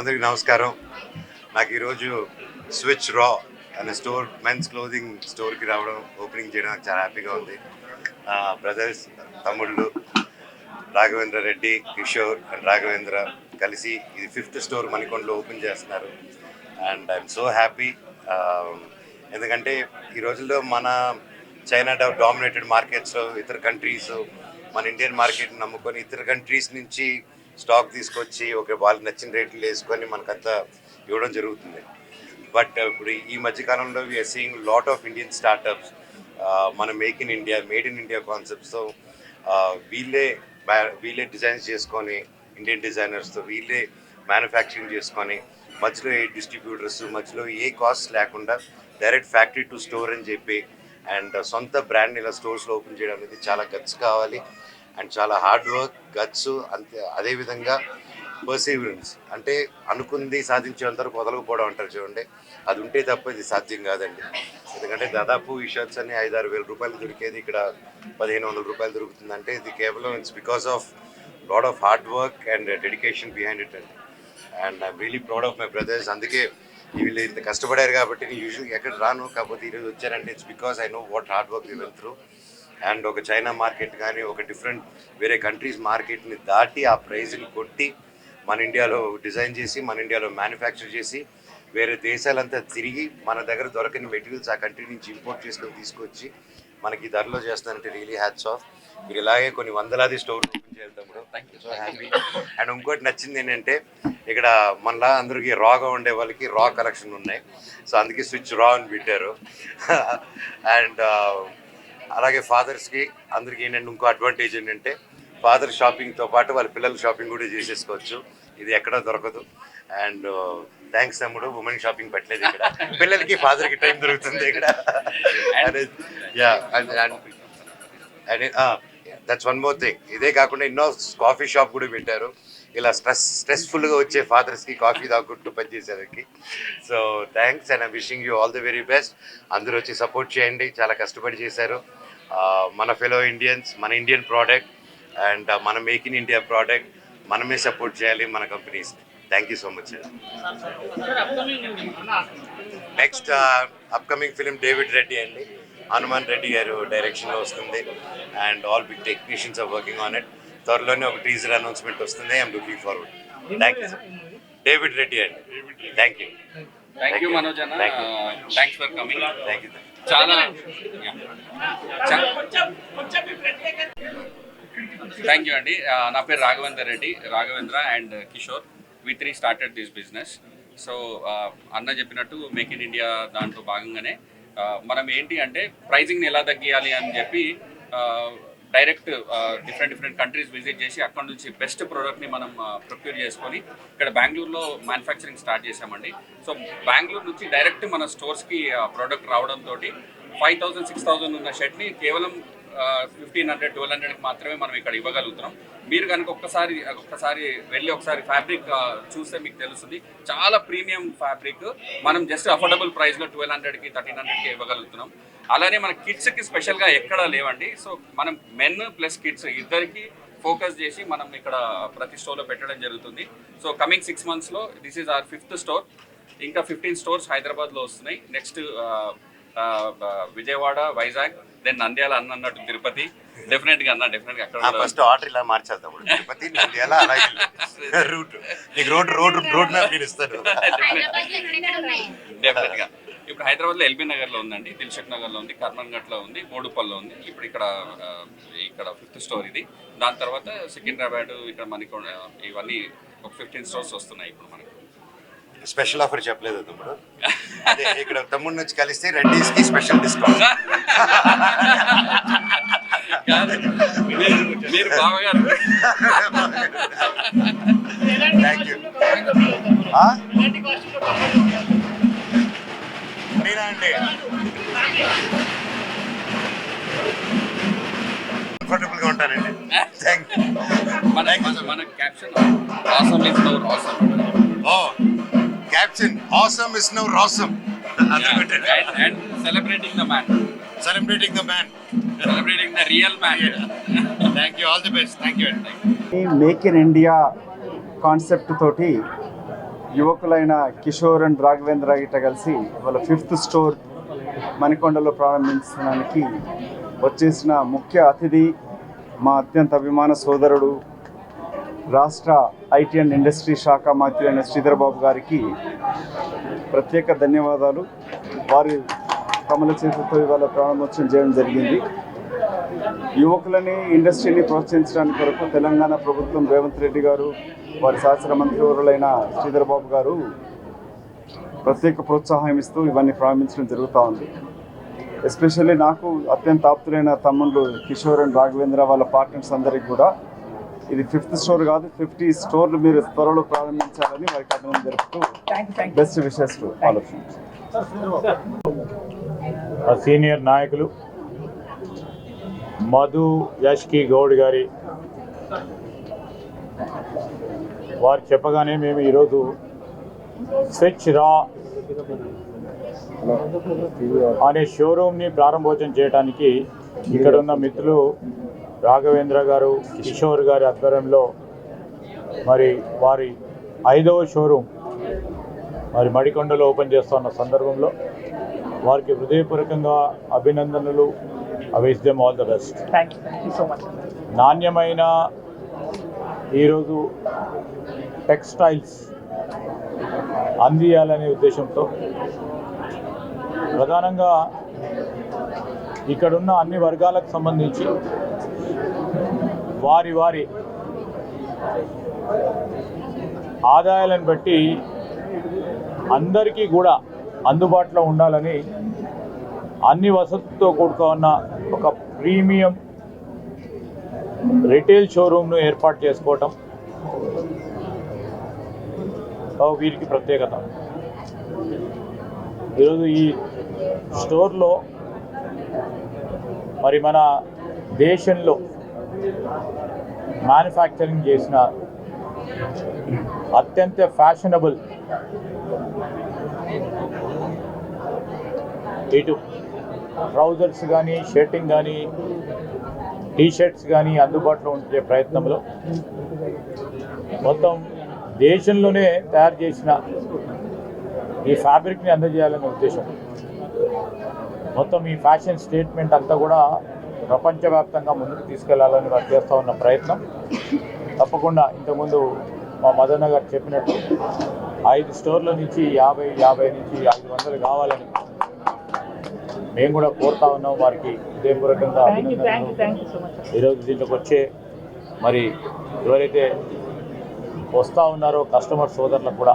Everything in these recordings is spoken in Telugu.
అందరికీ నమస్కారం. నాకు ఈరోజు స్విచ్ రా అనే స్టోర్ మెన్స్ క్లోదింగ్ స్టోర్కి రావడం ఓపెనింగ్ చేయడం నాకు చాలా హ్యాపీగా ఉంది. బ్రదర్స్ తమ్ముళ్ళు రాఘవేంద్ర రెడ్డి కిషోర్ అండ్ రాఘవేంద్ర కలిసి ఇది ఫిఫ్త్ స్టోర్ మణికొండలో ఓపెన్ చేస్తున్నారు. అండ్ ఐఎమ్ సో హ్యాపీ ఎందుకంటే ఈ రోజుల్లో మన చైనా డామినేటెడ్ మార్కెట్స్లో ఇతర కంట్రీస్ మన ఇండియన్ మార్కెట్ నమ్ముకొని ఇతర కంట్రీస్ నుంచి స్టాక్ తీసుకొచ్చి ఒక వాళ్ళకి నచ్చిన రేట్లు వేసుకొని మనకంతా ఇవ్వడం జరుగుతుంది. బట్ ఇప్పుడు ఈ మధ్యకాలంలో we're seeing lot of Indian startups మన make in India made in India కాన్సెప్ట్స్తో వీళ్ళే వీళ్ళే డిజైన్స్ చేసుకొని ఇండియన్ డిజైనర్స్తో వీళ్ళే మ్యానుఫ్యాక్చరింగ్ చేసుకొని మధ్యలో ఏ డిస్ట్రిబ్యూటర్స్ మధ్యలో ఏ కాస్ట్ లేకుండా డైరెక్ట్ ఫ్యాక్టరీ టు స్టోర్ అని చెప్పి అండ్ సొంత బ్రాండ్ ఇలా స్టోర్స్లో ఓపెన్ చేయడం అనేది చాలా గట్స్ కావాలి. అండ్ చాలా హార్డ్ వర్క్ గట్స్ అంతే అదేవిధంగా పర్సీవరెన్స్ అంటే అనుకుంది సాధించే వరకు వదలకపోవడం అంటారు చూడండి. అది ఉంటే తప్ప ఇది సాధ్యం కాదండి. ఎందుకంటే దాదాపు ఈ షర్ట్స్ అన్ని ఐదు ఆరు వేల రూపాయలు దొరికేది ఇక్కడ పదిహేను వందల రూపాయలు దొరుకుతుంది అంటే ఇది కేవలం it's because of lot of hard work and dedication behind it అండి and I'm really proud of my brothers అందుకే వీళ్ళు ఇంత కష్టపడారు కాబట్టి నేను యూజువల్ ఎక్కడ రాను కాకపోతే ఈరోజు వచ్చారంటే it's because I know what hard work well through and ఒక చైనా మార్కెట్ కానీ ఒక డిఫరెంట్ వేరే కంట్రీస్ మార్కెట్ని దాటి ఆ ప్రైజ్ని కొట్టి మన ఇండియాలో డిజైన్ చేసి మన ఇండియాలో మ్యానుఫ్యాక్చర్ చేసి వేరే దేశాలంతా తిరిగి మన దగ్గర దొరకని మెటీరియల్స్ ఆ కంట్రీ నుంచి ఇంపోర్ట్ చేసుకొని తీసుకొచ్చి మనకి ధరలో చేస్తానంటే రియలీ హ్యాట్స్ ఆఫ్ మీరు ఇలాగే కొన్ని వందలాది స్టోర్ ఓపెన్ చేయాలి తమ్ముడు. సో హ్యాపీ అండ్ ఇంకోటి నచ్చింది ఏంటంటే ఇక్కడ మనలా అందరికీ రాగా ఉండే వాళ్ళకి రా కలెక్షన్ ఉన్నాయి. సో అందుకే స్విచ్ రా అని పెట్టారు. అండ్ అలాగే ఫాదర్స్కి అందరికీ ఏంటంటే ఇంకో అడ్వాంటేజ్ ఏంటంటే ఫాదర్ షాపింగ్తో పాటు వాళ్ళ పిల్లల షాపింగ్ కూడా చేసేసుకోవచ్చు. ఇది ఎక్కడ దొరకదు. అండ్ థ్యాంక్స్ తమ్ముడు ఉమెన్ షాపింగ్ పెట్టలేదు ఇక్కడ. పిల్లలకి ఫాదర్కి టైం దొరుకుతుంది ఇక్కడ. దట్స్ వన్ మోర్ థింగ్ ఇదే కాకుండా ఎన్నో కాఫీ షాప్ కూడా పెట్టారు. ఇలా స్ట్రెస్ స్ట్రెస్ఫుల్గా వచ్చే ఫాదర్స్కి కాఫీ తాగుకుంటూ పనిచేసేదానికి so thanks and I'm wishing you all the very best అందరూ వచ్చి సపోర్ట్ చేయండి చాలా కష్టపడి చేశారు మన ఫెలో ఇండియన్స్ మన ఇండియన్ ప్రోడక్ట్ అండ్ మన మేక్ ఇన్ ఇండియా ప్రోడక్ట్ మనమే సపోర్ట్ చేయాలి మన companies thank you so much next upcoming film David Reddy అండి హనుమాన్ రెడ్డి గారు డైరెక్షన్లో వస్తుంది and all big technicians are working on it త్వరలోనే ఒక టీజర్ అనౌన్స్మెంట్ వస్తుంది. I'm looking forward thank you David Reddy అండి thank you thank you Manoj అన్న. Thanks for coming thank you చాలా థ్యాంక్ యూ అండి నా పేరు Raghavendra Reddy. Raghavendra and Kishore. We three started this business so అన్న చెప్పినట్టు మేక్ ఇన్ ఇండియా దాంట్లో భాగంగానే మనం ఏంటి అంటే ప్రైజింగ్ని ఎలా తగ్గియాలి అని చెప్పి direct different different countries visit చేసి అక్కడ నుంచి బెస్ట్ ప్రోడక్ట్ని మనం ప్రొక్యూర్ చేసుకొని ఇక్కడ బెంగళూరులో మ్యానుఫ్యాక్చరింగ్ స్టార్ట్ చేసామండి సో బెంగళూరు నుంచి డైరెక్ట్ మన స్టోర్స్కి ప్రోడక్ట్ రావడంతో ఫైవ్ థౌసండ్ సిక్స్ థౌసండ్ ఉన్న షర్ట్ని కేవలం ఫిఫ్టీన్ హండ్రెడ్ ట్వెల్వ్ హండ్రెడ్కి మాత్రమే మనం ఇక్కడ ఇవ్వగలుగుతున్నాం. మీరు కనుక ఒక్కసారి ఒక్కసారి వెళ్ళి ఒకసారి ఫ్యాబ్రిక్ చూస్తే మీకు తెలుస్తుంది. చాలా ప్రీమియం ఫ్యాబ్రిక్ మనం జస్ట్ అఫోర్డబుల్ ప్రైస్లో ట్వెల్వ్ హండ్రెడ్కి థర్టీన్ హండ్రెడ్కి ఇవ్వగలుగుతున్నాం. అలానే మన కిడ్స్కి స్పెషల్గా ఎక్కడ లేవండి. సో మనం మెన్ ప్లస్ కిడ్స్ ఇద్దరికి ఫోకస్ చేసి మనం ఇక్కడ ప్రతి స్టోర్లో పెట్టడం జరుగుతుంది. సో కమింగ్ సిక్స్ మంత్స్లో this is our fifth store ఇంకా ఫిఫ్టీన్ స్టోర్స్ హైదరాబాద్లో వస్తున్నాయి. నెక్స్ట్ విజయవాడ వైజాగ్ దెన్ నంద్యాల అన్న అన్నట్టు తిరుపతి. డెఫినెట్గా అన్న డెఫినెట్గా అక్కడ కూడా- ఫస్ట్ ఆర్డర్ ఇలా తమ్ముడు తిరుపతి నంద్యాల అలాగే రూట్ నీకు రోడ్ రోడ్ రోడ్ మ్యాప్ నేను ఇస్తాను. డెఫినెట్గా. ఇప్పుడు హైదరాబాద్లో ఎల్బీ నగర్లో ఉందండి దిల్షక్ నగర్లో ఉంది కర్మన్ ఘట్లో ఉంది బోడుపల్లో ఉంది. ఇప్పుడు ఇక్కడ ఇక్కడ ఫిఫ్త్ స్టోర్ ఇది. దాని తర్వాత సికింద్రాబాద్ ఇక్కడ మనకి ఇవన్నీ ఒక ఫిఫ్టీన్ స్టోర్స్ వస్తున్నాయి ఇప్పుడు మనకి. స్పెషల్ ఆఫర్ చెప్పలేదు తమ్ముడు. అదే ఇక్కడ తమ్ముడు నుంచి కలిస్తే రెడ్డీస్కి స్పెషల్ డిస్కౌంట్. మీరు- బావగారు. థ్యాంక్ యూ నేనా అండి కంఫర్టబుల్గా ఉంటానండి. థ్యాంక్ యూ మన క్యాప్షన్ ఓ. క్యాప్షన్ ఆసమ్ ఇస్ నౌ రాసమ్ and celebrating the man celebrating the man celebrating the real man thank you all the best thank you అండి ఈ మేక్ ఇన్ ఇండియా కాన్సెప్ట్ తోటి యువకులైన కిషోర్ అండ్ రాఘవేంద్ర గిట్ట కలిసి వాళ్ళ ఫిఫ్త్ స్టోర్ మణికొండలో ప్రారంభించడానికి వచ్చేసిన ముఖ్య అతిథి మా అత్యంత అభిమాన సోదరుడు రాష్ట్ర ఐటీ అండ్ ఇండస్ట్రీ శాఖ మంత్రి అయిన శ్రీధర్ బాబు గారికి ప్రత్యేక ధన్యవాదాలు. వారి కమల చేతులతో ఇవాళ ప్రారంభోత్సవం చేయడం జరిగింది. యువకులని ఇండస్ట్రీని ప్రోత్సహించడానికి కొరకు తెలంగాణ ప్రభుత్వం రేవంత్ రెడ్డి గారు వారి శాసన మంత్రివరులైన శ్రీధర్ బాబు గారు ప్రత్యేక ప్రోత్సాహం ఇస్తూ ఇవన్నీ ప్రారంభించడం జరుగుతూ ఉంది. ఎస్పెషల్లీ నాకు అత్యంత ఆప్తులైన తమ్ముళ్ళు కిషోర్ అండ్ రాఘవేంద్ర వాళ్ళ పార్ట్నర్స్ అందరికి కూడా ఇది ఫిఫ్త్ స్టోర్ కాదు ఫిఫ్టీ స్టోర్లు మీరు త్వరలో ప్రారంభించాలని వారికి అర్థం జరుపుతూ బెస్ట్ విషెస్ టు ఆలోచన ఆ సీనియర్ నాయకులు మధు యష్కి గౌడ్ గారి వారు చెప్పగానే మేము ఈరోజు స్విచ్ రా అనే షోరూమ్ని ప్రారంభోత్సవం చేయడానికి ఇక్కడ ఉన్న మిత్రులు రాఘవేంద్ర గారు కిషోర్ గారి ఆధ్వర్యంలో మరి వారి ఐదవ షోరూమ్ మరి మడికొండలో ఓపెన్ చేస్తున్న సందర్భంలో వారికి హృదయపూర్వకంగా అభినందనలు. Always them all the best నాణ్యమైన ఈరోజు టెక్స్టైల్స్ అందియాలనే ఉద్దేశంతో ప్రధానంగా ఇక్కడున్న అన్ని వర్గాలకు సంబంధించి వారి వారి ఆదాయాలను బట్టి అందరికీ కూడా అందుబాటులో ఉండాలని అన్ని వసతులతో కూడుకున్న ఒక ప్రీమియం రిటైల్ షోరూమ్ను ఏర్పాటు చేసుకోవటం వీరికి ప్రత్యేకత. ఈరోజు ఈ స్టోర్లో మరి మన దేశంలో మ్యానుఫ్యాక్చరింగ్ చేసిన అత్యంత ఫ్యాషనబుల్ ఇటు ట్రౌజర్స్ కానీ షర్టింగ్ కానీ టీషర్ట్స్ కానీ అందుబాటులో ఉండే ప్రయత్నంలో మొత్తం దేశంలోనే తయారు చేసిన ఈ ఫ్యాబ్రిక్ని అందజేయాలనే ఉద్దేశం. మొత్తం ఈ ఫ్యాషన్ స్టేట్మెంట్ అంతా కూడా ప్రపంచవ్యాప్తంగా ముందుకు తీసుకెళ్ళాలని వారు చేస్తూ ఉన్న ప్రయత్నం. తప్పకుండా ఇంతకుముందు మా మదన్న గారు చెప్పినట్టు ఐదు స్టోర్ల నుంచి యాభై యాభై నుంచి ఐదు వందలు కావాలని మేము కూడా కోరుతా ఉన్నాం. వారికి హృదయపూర్వకంగా ఈరోజు దీంట్లోకి వచ్చే మరి ఎవరైతే వస్తూ ఉన్నారో కస్టమర్ సోదరులకు కూడా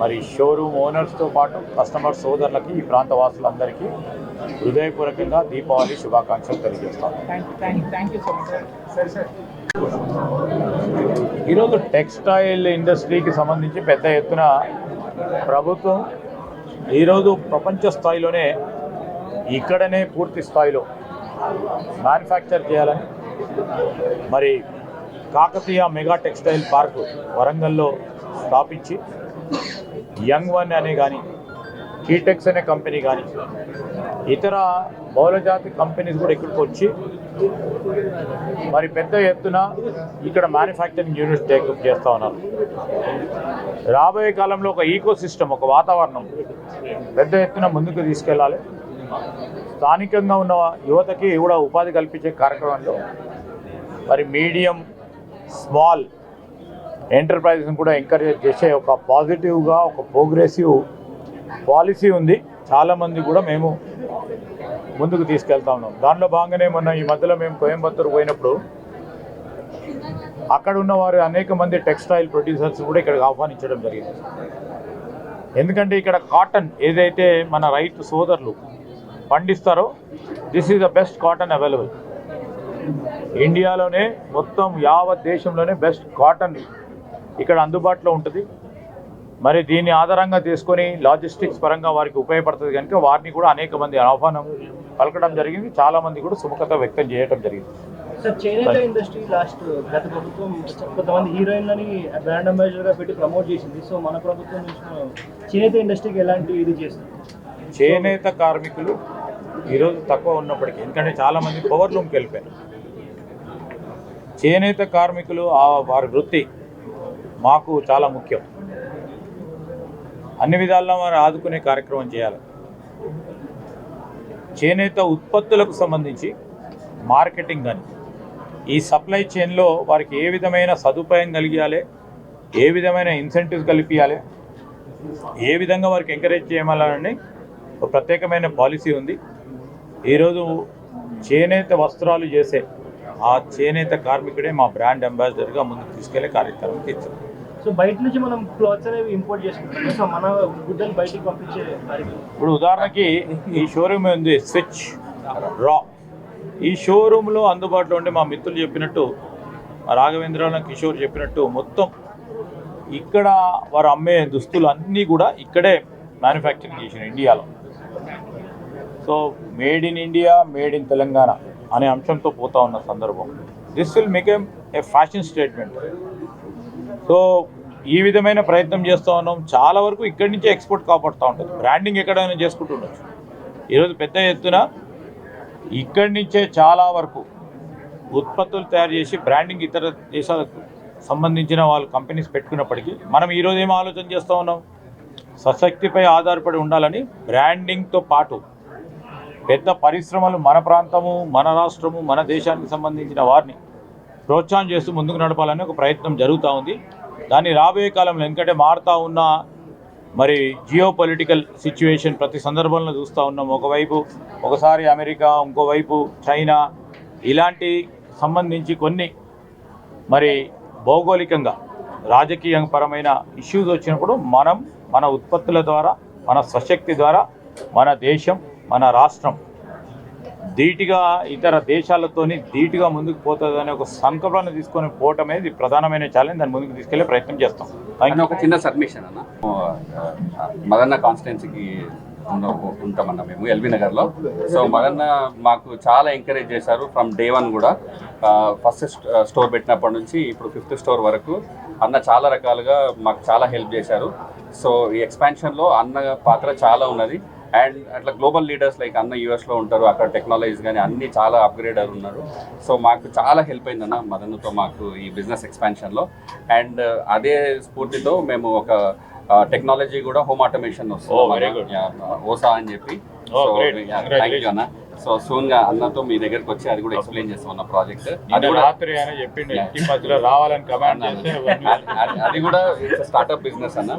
మరి షోరూమ్ ఓనర్స్తో పాటు కస్టమర్ సోదరులకి ఈ ప్రాంత వాసులందరికీ హృదయపూర్వకంగా దీపావళి శుభాకాంక్షలు తెలియజేస్తాను. ఈరోజు టెక్స్టైల్ ఇండస్ట్రీకి సంబంధించి పెద్ద ఎత్తున ప్రభుత్వం ఈరోజు ప్రపంచ స్థాయిలోనే ఇక్కడనే పూర్తి స్థాయిలో మ్యానుఫ్యాక్చర్ చేయాలని మరి కాకతీయ మెగా టెక్స్టైల్ పార్క్ వరంగల్లో స్థాపించి యంగ్ వన్ అనే కానీ కీటెక్స్ అనే కంపెనీ కానీ ఇతర బహుళజాతి కంపెనీస్ కూడా ఇక్కడికి వచ్చి మరి పెద్ద ఎత్తున ఇక్కడ మ్యానుఫ్యాక్చరింగ్ యూనిట్స్ టేకప్ చేస్తూ ఉన్నారు. రాబోయే కాలంలో ఒక ఈకో సిస్టమ్ ఒక వాతావరణం పెద్ద ఎత్తున ముందుకు తీసుకెళ్ళాలి. స్థానికంగా ఉన్న యువతకి కూడా ఉపాధి కల్పించే కార్యక్రమంలో మరి మీడియం స్మాల్ ఎంటర్ప్రైజెస్ని కూడా ఎంకరేజ్ చేసే ఒక పాజిటివ్గా ఒక ప్రోగ్రెసివ్ పాలసీ ఉంది. చాలామంది కూడా మేము ముందుకు తీసుకెళ్తా ఉన్నాం. దానిలో భాగంగానే మొన్న ఈ మధ్యలో మేము కోయంబత్తూరు పోయినప్పుడు అక్కడ ఉన్న వారు అనేక మంది టెక్స్టైల్ ప్రొడ్యూసర్స్ కూడా ఇక్కడికి ఆహ్వానించడం జరిగింది. ఎందుకంటే ఇక్కడ కాటన్ ఏదైతే మన రైతు సోదరులు పండిస్తారో this is the best cotton available ఇండియాలోనే మొత్తం యావత్ దేశంలోనే బెస్ట్ కాటన్ ఇక్కడ అందుబాటులో ఉంటుంది. మరి దీన్ని ఆధారంగా తీసుకొని లాజిస్టిక్స్ పరంగా వారికి ఉపయోగపడుతుంది కనుక వారిని కూడా అనేక మంది ఆహ్వానం పలకడం జరిగింది. చాలా మంది కూడా సుముఖత వ్యక్తం చేయడం జరిగింది. సార్ చేనేత ఇండస్ట్రీ లాస్ట్ గత ప్రభుత్వం కొంతమంది హీరోయిన్లని బ్రాండ్ పెట్టి ప్రమోట్ చేసింది. సో మన ప్రభుత్వం చూసిన చేనేత ఇండస్ట్రీకి ఎలాంటి ఇది చేస్తుంది చేనేత కార్మికులు ఈరోజు తక్కువ ఉన్నప్పటికీ ఎందుకంటే చాలామంది పవర్ లూమ్కి వెళ్ళిపోయారు. చేనేత కార్మికులు ఆ వారి వృత్తి మాకు చాలా ముఖ్యం. అన్ని విధాల్లో మనం ఆదుకునే కార్యక్రమం చేయాలి. చేనేత ఉత్పత్తులకు సంబంధించి మార్కెటింగ్ కానీ ఈ సప్లై చైన్లో వారికి ఏ విధమైన సదుపాయం కలిగించాలి ఏ విధమైన ఇన్సెంటివ్స్ కల్పించాలి ఏ విధంగా వారికి ఎంకరేజ్ చేయమని ఒక ప్రత్యేకమైన పాలసీ ఉంది. ఈరోజు చేనేత వస్త్రాలు చేసే ఆ చేనేత కార్మికుడే మా బ్రాండ్ అంబాసిడర్గా ముందుకు తీసుకెళ్ళే కార్యక్రమం తీర్చారు సో బయట నుంచి మనం క్లాత్స్ అనేవి ఇంపోర్ట్ చేసుకుంటాం. సో మన గుడ్డలు బయటికి పంపించే ఇప్పుడు ఉదాహరణకి ఈ షోరూమ్ ఉంది స్విచ్ రా ఈ షోరూంలో అందుబాటులో ఉండే మా మిత్రులు చెప్పినట్టు రాఘవేంద్ర కిషోర్ చెప్పినట్టు మొత్తం ఇక్కడ వారు అమ్మే దుస్తులు అన్నీ కూడా ఇక్కడే మ్యానుఫ్యాక్చరింగ్ చేసిన ఇండియాలో. So made in India made in Telangana అనే అంశంతో పోతా ఉన్న సందర్భం. This will make a fashion statement so ఈ విధమైన ప్రయత్నం చేస్తూ ఉన్నాం. చాలా వరకు ఇక్కడి నుంచే ఎక్స్పోర్ట్ కాపాడుతూ ఉంటుంది. బ్రాండింగ్ ఎక్కడైనా చేసుకుంటూ ఉండొచ్చు. ఈరోజు పెద్ద ఎత్తున ఇక్కడి నుంచే చాలా వరకు ఉత్పత్తులు తయారు చేసి బ్రాండింగ్ ఇతర దేశాలకు సంబంధించిన వాళ్ళు కంపెనీస్ పెట్టుకున్నప్పటికీ మనం ఈరోజు ఏం ఆలోచన చేస్తూ ఉన్నాం? సశక్తిపై ఆధారపడి ఉండాలని బ్రాండింగ్తో పాటు పెద్ద పరిశ్రమలు మన ప్రాంతము మన రాష్ట్రము మన దేశానికి సంబంధించిన వారిని ప్రోత్సాహం చేస్తూ ముందుకు నడపాలని ఒక ప్రయత్నం జరుగుతూ ఉంది. దాన్ని రాబోయే కాలంలో ఎందుకంటే మారుతూ ఉన్న మరి జియో పొలిటికల్ సిచ్యువేషన్ ప్రతి సందర్భంలో చూస్తూ ఉన్నాం. ఒకవైపు ఒకసారి అమెరికా ఇంకోవైపు చైనా ఇలాంటి సంబంధించి కొన్ని మరి భౌగోళికంగా రాజకీయ పరమైన ఇష్యూస్ వచ్చినప్పుడు మనం మన ఉత్పత్తుల ద్వారా మన స్వశక్తి ద్వారా మన దేశం మన రాష్ట్రం ధీటుగా ఇతర దేశాలతోని ధీటుగా ముందుకు పోతుందనే ఒక సంకల్పాన్ని తీసుకొని పోవటం అనేది ప్రధానమైన ఛాలెంజ్ దాన్ని ముందుకు తీసుకెళ్ళే ప్రయత్నం చేస్తాం. ఒక చిన్న సబ్మిషన్ అన్న. మదన్న కాన్స్టిట్యున్సీకి ఉంటామన్న మేము ఎల్బీ నగర్లో. సో మదన్న మాకు చాలా ఎంకరేజ్ చేశారు ఫ్రమ్ డే వన్ కూడా. ఫస్ట్ స్టోర్ పెట్టినప్పటి నుంచి ఇప్పుడు ఫిఫ్త్ స్టోర్ వరకు అన్న చాలా రకాలుగా మాకు చాలా హెల్ప్ చేశారు. సో ఈ ఎక్స్పాన్షన్లో అన్న పాత్ర చాలా ఉన్నది. అండ్ అట్లా గ్లోబల్ లీడర్స్ లైక్ అన్న యూఎస్లో ఉంటారు అక్కడ టెక్నాలజీస్ కానీ అన్ని చాలా అప్గ్రేడర్ ఉన్నారు. సో మాకు చాలా హెల్ప్ అయిందన్న మదన్తో మాకు ఈ బిజినెస్ ఎక్స్పాన్షన్లో. అండ్ అదే స్ఫూర్తితో మేము ఒక టెక్నాలజీ కూడా హోమ్ ఆటోమేషన్ వస్తుంది. ఓసా అని చెప్పి. So great. Thank you Congratulations. అన్న. సో సూన్గా అన్నతో మీ దగ్గరకు వచ్చి అది కూడా ఎక్స్ప్లెయిన్ చేస్తాం అన్న ప్రాజెక్ట్. అది కూడా రాత్రి ఆయన చెప్పిండు మధ్యలో రావాలని కమాండ్ అది కూడా స్టార్ట్అప్ బిజినెస్ అన్న.